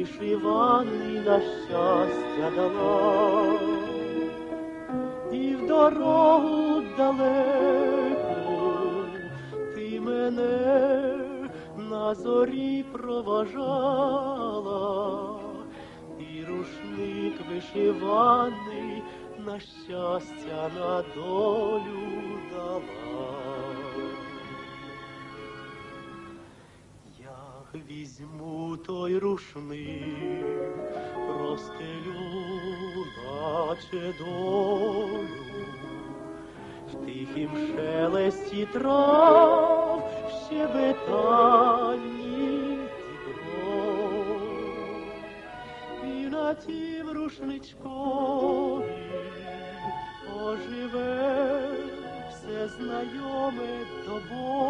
вишиваний на щастя дала, і в дорогу далеку ти мене на зорі проважала, і рушник вишиваний на щастя на долю дала. Візьму той рушник, розстелю, наче долю, в тихім шелесті трав, щебетанні дібро. І на тім рушничкові оживе все знайоме тобою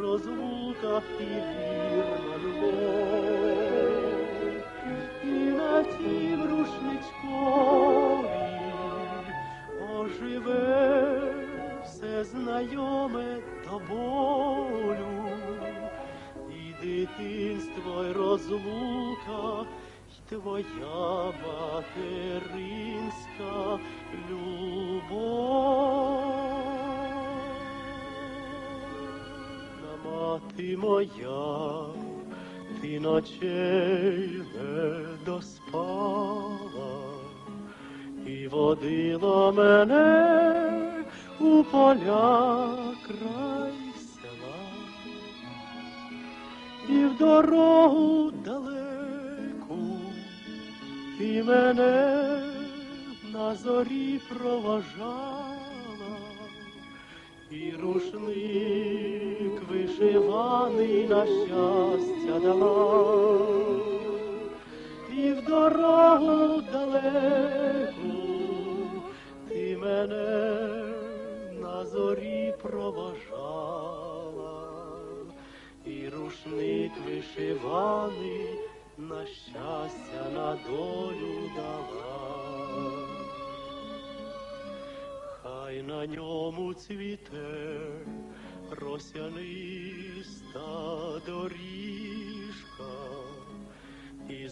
дитинство, й розлука, і вірна любов, і на тім рушничкові оживе все знайоме тобою, і дитинство, й розлука, й твоя материнська любов. Мати моя, ти ночей не доспала і водила мене у поля край села, і в дорогу далеку ти мене на зорі проважала, і вишиваний на щастя дала, і в дорогу далеку ти мене на зорі проважала, і рушник вишиваний на щастя на долю дала. Хай на ньому цвіте росяниста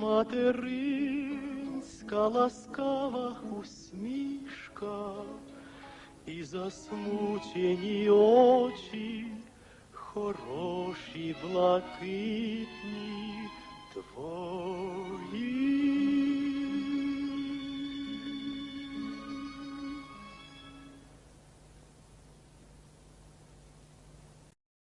материнська ласкава усмішка, і засмучені очі хороші блакитні твої.